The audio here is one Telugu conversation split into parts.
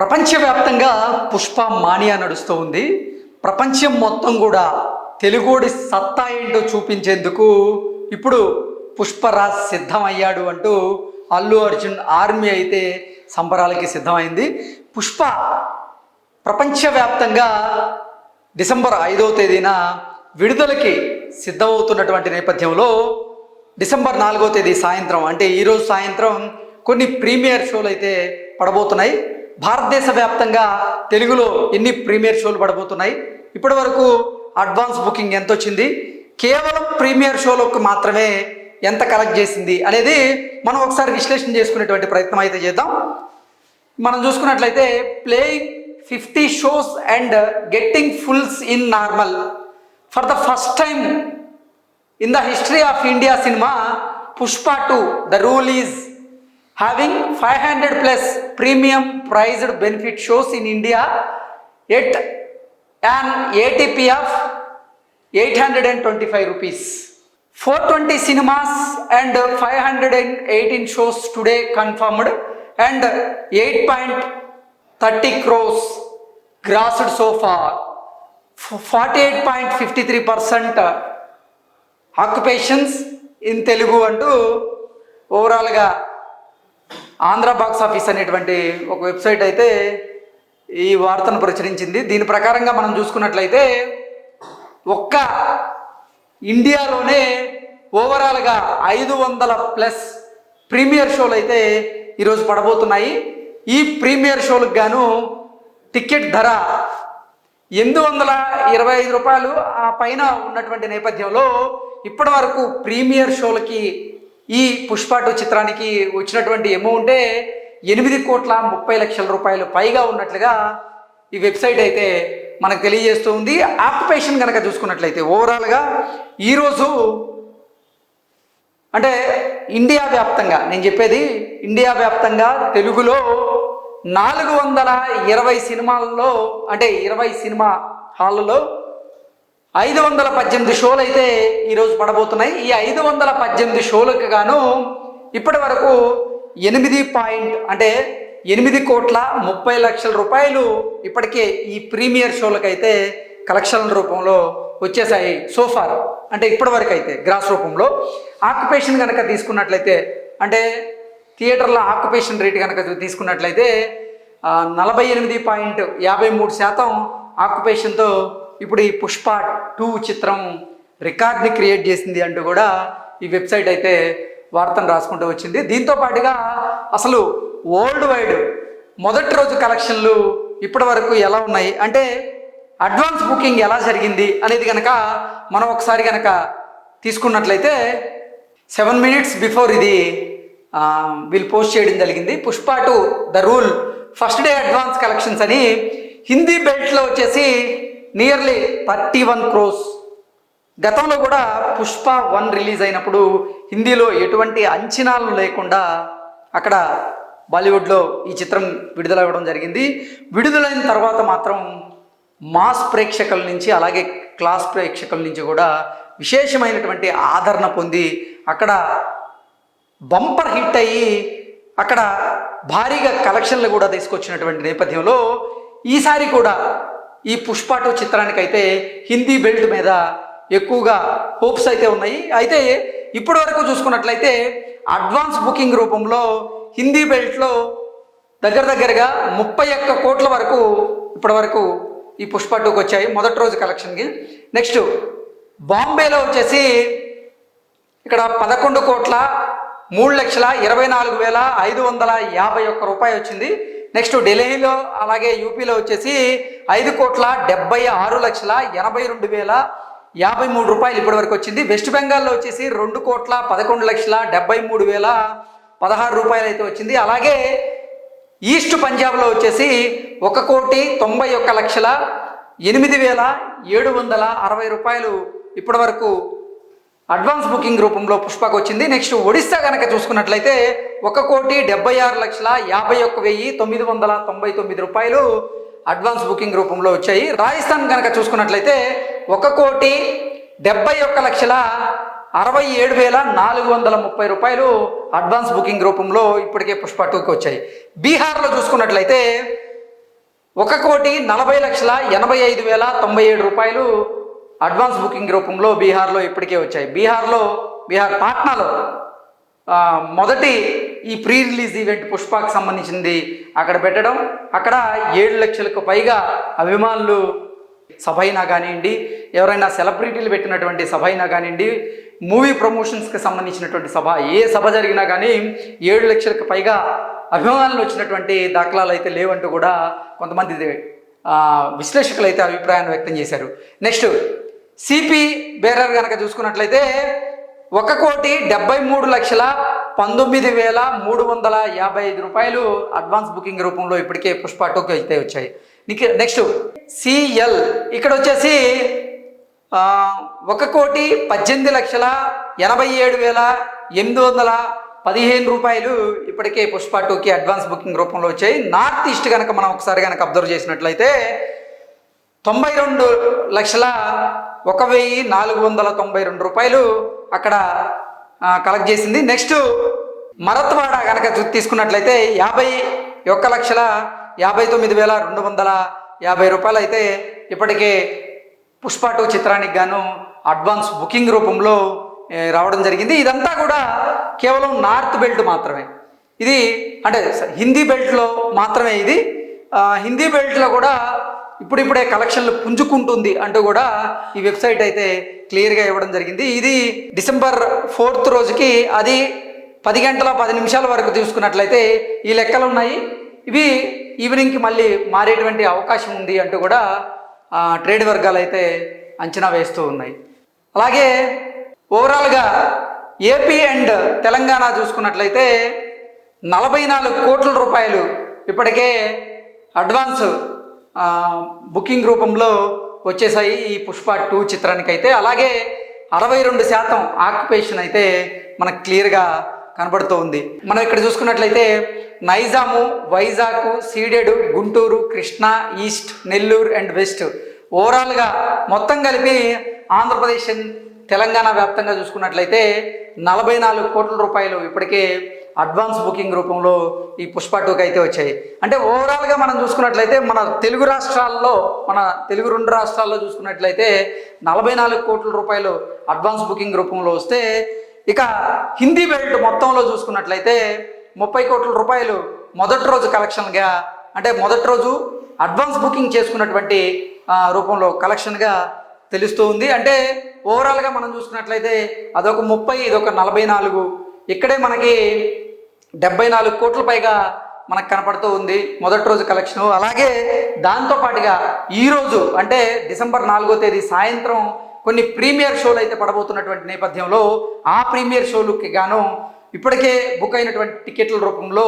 ప్రపంచవ్యాప్తంగా పుష్ప మానియా నడుస్తూ ఉంది. ప్రపంచం మొత్తం కూడా తెలుగోడి సత్తా ఏంటో చూపించేందుకు ఇప్పుడు పుష్పరాజ్ సిద్ధమయ్యాడు అంటూ అల్లు అర్జున్ ఆర్మీ అయితే సంబరాలకి సిద్ధమైంది. పుష్ప ప్రపంచవ్యాప్తంగా డిసెంబర్ ఐదవ తేదీన విడుదలకి సిద్ధమవుతున్నటువంటి నేపథ్యంలో డిసెంబర్ నాలుగో తేదీ సాయంత్రం అంటే ఈరోజు సాయంత్రం కొన్ని ప్రీమియర్ షోలు అయితే పడబోతున్నాయి. భారతదేశ వ్యాప్తంగా తెలుగులో ఎన్ని ప్రీమియర్ షోలు పడబోతున్నాయి? ఇప్పటి వరకు అడ్వాన్స్ బుకింగ్ ఎంత వచ్చింది కేవలం ప్రీమియర్ షోలకు మాత్రమే ఎంత కలెక్ట్ చేసింది? అనేది మనం ఒకసారి విశ్లేషణ చేసుకునేటువంటి ప్రయత్నం అయితే చేద్దాం. మనం చూసుకున్నట్లయితే playing fifty shows and getting fulls in normal. For the first time in the history of India cinema Pushpa two the rule is having five hundred plus premium priced benefit shows in India at an ATP of eight hundred and twenty five rupees four twenty cinemas and five hundred and eighteen shows today confirmed and eight point thirty crores grossed so far forty eight point fifty three percent occupations in Telugu అంటూ ఓవరాల్గా ఆంధ్ర బాక్స్ ఆఫీస్ అనేటువంటి ఒక వెబ్సైట్ అయితే ఈ వార్తను ప్రచురించింది. దీని ప్రకారంగా మనం చూసుకున్నట్లయితే ఒక్క ఇండియాలోనే ఓవరాల్గా ఐదు వందల ప్లస్ ప్రీమియర్ షోలు అయితే ఈరోజు పడబోతున్నాయి. ఈ ప్రీమియర్ షోలకు గాను టికెట్ ధర ఎనిమిది వందల ఇరవై ఐదు రూపాయలు. ఆ పైన ఉన్నటువంటి నేపథ్యంలో ఇప్పటి వరకు ప్రీమియర్ షోలకి ఈ పుష్ప టూ చిత్రానికి వచ్చినటువంటి అమౌంటే ఎనిమిది కోట్ల ముప్పై లక్షల రూపాయలు పైగా ఉన్నట్లుగా ఈ వెబ్సైట్ అయితే మనకు తెలియజేస్తూ ఉంది. ఆక్యుపేషన్ కనుక చూసుకున్నట్లయితే ఓవరాల్గా ఈరోజు అంటే ఇండియా వ్యాప్తంగా నేను చెప్పేది ఇండియా వ్యాప్తంగా తెలుగులో నాలుగు వందల ఇరవై సినిమాల్లో అంటే ఇరవై సినిమా హాల్లో ఐదు వందల పద్దెనిమిది షోలు అయితే ఈరోజు పడబోతున్నాయి. ఈ ఐదు వందల పద్దెనిమిది షోలకు గాను ఇప్పటి వరకు ఎనిమిది పాయింట్ అంటే ఎనిమిది కోట్ల ముప్పై లక్షల రూపాయలు ఇప్పటికే ఈ ప్రీమియర్ షోలకైతే కలెక్షన్ రూపంలో వచ్చేసాయి సోఫార్ అంటే ఇప్పటి వరకు అయితే గ్రాస్ రూపంలో. ఆక్యుపేషన్ కనుక తీసుకున్నట్లయితే అంటే థియేటర్ల ఆక్యుపేషన్ రేట్ కనుక తీసుకున్నట్లయితే నలభై ఎనిమిది పాయింట్ యాభై మూడు శాతం ఆక్యుపేషన్తో ఇప్పుడు ఈ పుష్ప టూ చిత్రం రికార్డ్ని క్రియేట్ చేసింది అంటూ కూడా ఈ వెబ్సైట్ అయితే వార్తను రాసుకుంటూ వచ్చింది. దీంతో పాటుగా అసలు వరల్డ్ వైడ్ మొదటి రోజు కలెక్షన్లు ఇప్పటి వరకు ఎలా ఉన్నాయి? అంటే అడ్వాన్స్ బుకింగ్ ఎలా జరిగింది అనేది కనుక మనం ఒకసారి కనుక తీసుకున్నట్లయితే సెవెన్ మినిట్స్ బిఫోర్ ఇది వీళ్ళు పోస్ట్ చేయడం జరిగింది. Pushpa two the rule first day advance collections అని హిందీ బెల్ట్లో వచ్చేసి నియర్లీ థర్టీ వన్ క్రోస్ గతంలో కూడా పుష్ప వన్ రిలీజ్ అయినప్పుడు హిందీలో ఎటువంటి అంచనాలు లేకుండా అక్కడ బాలీవుడ్లో ఈ చిత్రం విడుదలవ్వడం జరిగింది. విడుదలైన తర్వాత మాత్రం మాస్ ప్రేక్షకుల నుంచి అలాగే క్లాస్ ప్రేక్షకుల నుంచి కూడా విశేషమైనటువంటి ఆదరణ పొంది అక్కడ బంపర్ హిట్ అయ్యి అక్కడ భారీగా కలెక్షన్లు కూడా తీసుకొచ్చినటువంటి నేపథ్యంలో ఈసారి కూడా ఈ పుష్ప టూ చిత్రానికైతే హిందీ బెల్ట్ మీద ఎక్కువగా హోప్స్ అయితే ఉన్నాయి. అయితే ఇప్పటి వరకు చూసుకున్నట్లయితే అడ్వాన్స్ బుకింగ్ రూపంలో హిందీ బెల్ట్లో దగ్గర దగ్గరగా ముప్పై ఒక్క కోట్ల వరకు ఇప్పటి వరకు ఈ పుష్ప టూకి వచ్చాయి. మొదటి రోజు కలెక్షన్కి. నెక్స్ట్ బాంబేలో వచ్చేసి ఇక్కడ పదకొండు కోట్ల మూడు లక్షల ఇరవై నాలుగు వేల ఐదు వందల యాభై ఒక్క రూపాయి వచ్చింది. నెక్స్ట్ ఢిల్లీలో అలాగే యూపీలో వచ్చేసి ఐదు కోట్ల డెబ్బై ఆరు లక్షల ఎనభై రెండు వేల యాభై మూడు రూపాయలు ఇప్పటి వరకు వచ్చింది. వెస్ట్ బెంగాల్లో వచ్చేసి రెండు కోట్ల పదకొండు లక్షల డెబ్బై మూడు వేల పదహారు రూపాయలు అయితే వచ్చింది. అలాగే ఈస్ట్ పంజాబ్లో వచ్చేసి ఒక కోటి తొంభై ఒక్క లక్షల ఎనిమిది వేల ఏడు వందల అరవై రూపాయలు ఇప్పటి వరకు అడ్వాన్స్ బుకింగ్ రూపంలో పుష్పకు వచ్చింది. నెక్స్ట్ ఒడిస్సా కనుక చూసుకున్నట్లయితే ఒక కోటి డెబ్బై ఆరు లక్షల యాభై ఒక్క వెయ్యి తొమ్మిది వందల తొంభై తొమ్మిది రూపాయలు అడ్వాన్స్ బుకింగ్ రూపంలో వచ్చాయి. రాజస్థాన్ కనుక చూసుకున్నట్లయితే ఒక కోటి డెబ్బై ఒక్క లక్షల అరవై ఏడు వేల నాలుగు వందల ముప్పై రూపాయలు అడ్వాన్స్ బుకింగ్ రూపంలో ఇప్పటికే పుష్ప టూకి వచ్చాయి. బీహార్లో చూసుకున్నట్లయితే ఒక కోటి నలభై లక్షల ఎనభై ఐదు వేల తొంభై ఏడు రూపాయలు అడ్వాన్స్ బుకింగ్ రూపంలో బీహార్లో ఇప్పటికే వచ్చాయి. బీహార్లో బీహార్ పాట్నాలో మొదటి ఈ ప్రీ రిలీజ్ ఈవెంట్ పుష్పకు సంబంధించింది అక్కడ పెట్టడం. అక్కడ ఏడు లక్షలకు పైగా అభిమానులు సభ అయినా కానివ్వండి ఎవరైనా సెలబ్రిటీలు పెట్టినటువంటి సభ అయినా కానివ్వండి మూవీ ప్రమోషన్స్కి సంబంధించినటువంటి సభ ఏ సభ జరిగినా కానీ ఏడు లక్షలకు పైగా అభిమానులు వచ్చినటువంటి దాఖలాలు అయితే లేవంటూ కూడా కొంతమంది విశ్లేషకులు అయితే అభిప్రాయాన్ని వ్యక్తం చేశారు. నెక్స్ట్ సిపి బేరర్ కనుక చూసుకున్నట్లయితే ఒక కోటి డెబ్బై మూడు లక్షల పంతొమ్మిది వేల మూడు వందల యాభై ఐదు రూపాయలు అడ్వాన్స్ బుకింగ్ రూపంలో ఇప్పటికే పుష్ప టూకి అయితే వచ్చాయి. Next C L. ఇక్కడ వచ్చేసి ఒక కోటి పద్దెనిమిది లక్షల ఎనభై ఏడు వేల ఎనిమిది వందల పదిహేను రూపాయలు ఇప్పటికే పుష్ప టూకి అడ్వాన్స్ బుకింగ్ రూపంలో వచ్చాయి. నార్త్ ఈస్ట్ కనుక మనం ఒకసారి కనుక అబ్జర్వ్ చేసినట్లయితే తొంభై రెండు లక్షల ఒక వెయ్యి నాలుగు వందల తొంభై రెండు రూపాయలు అక్కడ కలెక్ట్ చేసింది. నెక్స్ట్ మరత్వాడ కనుక తీసుకున్నట్లయితే యాభై ఒక్క లక్షల యాభై తొమ్మిది వేల రెండు వందల యాభై రూపాయలు అయితే ఇప్పటికే పుష్ప టూ చిత్రానికి గాను అడ్వాన్స్ బుకింగ్ రూపంలో రావడం జరిగింది. ఇదంతా కూడా కేవలం నార్త్ బెల్ట్ మాత్రమే. ఇది అంటే హిందీ బెల్ట్లో మాత్రమే ఇది. హిందీ బెల్ట్లో కూడా ఇప్పుడిప్పుడే కలెక్షన్లు పుంజుకుంటుంది అంటూ కూడా ఈ వెబ్సైట్ అయితే క్లియర్గా ఇవ్వడం జరిగింది. ఇది డిసెంబర్ ఫోర్త్ రోజుకి అది పది గంటల పది నిమిషాల వరకు చూసుకున్నట్లయితే ఈ లెక్కలు ఉన్నాయి. ఇవి ఈవినింగ్కి మళ్ళీ మారేటువంటి అవకాశం ఉంది అంటూ కూడా ట్రేడ్ వర్గాలు అయితే అంచనా వేస్తూ ఉన్నాయి. అలాగే ఓవరాల్గా ఏపీ అండ్ తెలంగాణ చూసుకున్నట్లయితే నలభై నాలుగు కోట్ల రూపాయలు ఇప్పటికే అడ్వాన్స్ బుకింగ్ రూపంలో వచ్చేసాయి ఈ పుష్ప టూ చిత్రానికి అయితే అలాగే అరవై రెండు శాతం ఆక్యుపేషన్ అయితే మనకు క్లియర్గా కనబడుతూ ఉంది మనం ఇక్కడ చూసుకున్నట్లయితే Nizam Vizag ceded Guntur Krishna east Nellore and west. ఓవరాల్గా మొత్తం కలిపి ఆంధ్రప్రదేశ్ తెలంగాణ వ్యాప్తంగా చూసుకున్నట్లయితే నలభై నాలుగు కోట్ల రూపాయలు ఇప్పటికే అడ్వాన్స్ బుకింగ్ రూపంలో ఈ పుష్ప టూకి అయితే వచ్చాయి. అంటే ఓవరాల్గా మనం చూసుకున్నట్లయితే మన తెలుగు రాష్ట్రాల్లో మన తెలుగు రెండు రాష్ట్రాల్లో చూసుకున్నట్లయితే నలభై నాలుగు కోట్ల రూపాయలు అడ్వాన్స్ బుకింగ్ రూపంలో వస్తే ఇక హిందీ బెల్ట్ మొత్తంలో చూసుకున్నట్లయితే ముప్పై కోట్ల రూపాయలు మొదటి రోజు కలెక్షన్గా అంటే మొదటి రోజు అడ్వాన్స్ బుకింగ్ చేసుకున్నటువంటి రూపంలో కలెక్షన్గా తెలుస్తూ ఉంది. అంటే ఓవరాల్గా మనం చూసుకున్నట్లయితే అదొక ముప్పై ఇదొక నలభై నాలుగు ఇక్కడే మనకి డెబ్బై నాలుగు కోట్ల పైగా మనకు కనపడుతూ ఉంది మొదటి రోజు కలెక్షన్. అలాగే దాంతో పాటుగా ఈరోజు అంటే డిసెంబర్ నాలుగో తేదీ సాయంత్రం కొన్ని ప్రీమియర్ షోలు అయితే పడబోతున్నటువంటి నేపథ్యంలో ఆ ప్రీమియర్ షోలకి గాను ఇప్పటికే బుక్ అయినటువంటి టికెట్ల రూపంలో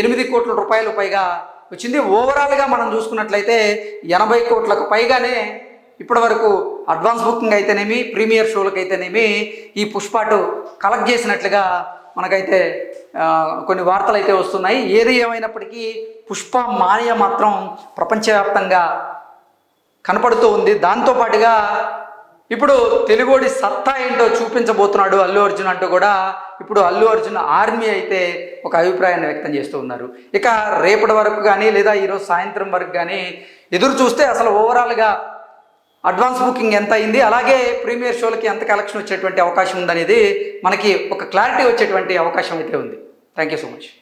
ఎనిమిది కోట్ల రూపాయలు పైగా వచ్చింది. ఓవరాల్గా మనం చూసుకున్నట్లయితే ఎనభై కోట్లకు పైగానే ఇప్పటి వరకు అడ్వాన్స్ బుకింగ్ అయితేనేమి ప్రీమియర్ షోలకు అయితేనేమి ఈ పుష్పాటు కలెక్ట్ చేసినట్లుగా మనకైతే కొన్ని వార్తలు అయితే వస్తున్నాయి. ఏది ఏమైనప్పటికీ పుష్ప మానియ మాత్రం ప్రపంచవ్యాప్తంగా కనపడుతూ ఉంది. దాంతోపాటుగా ఇప్పుడు తెలుగుడి సత్తా ఏంటో చూపించబోతున్నాడు అల్లు అర్జున్ అంటూ కూడా ఇప్పుడు అల్లు అర్జున్ ఆర్మీ అయితే ఒక అభిప్రాయాన్ని వ్యక్తం చేస్తూ ఉన్నారు. ఇక రేపటి వరకు కానీ లేదా ఈరోజు సాయంత్రం వరకు కానీ ఎదురు చూస్తే అసలు ఓవరాల్గా అడ్వాన్స్ బుకింగ్ ఎంత అయింది? అలాగే ప్రీమియర్ షోలకి ఎంత కలెక్షన్ వచ్చేటువంటి అవకాశం ఉందనేది మనకి ఒక క్లారిటీ వచ్చేటువంటి అవకాశం అయితే ఉంది. Thank you so much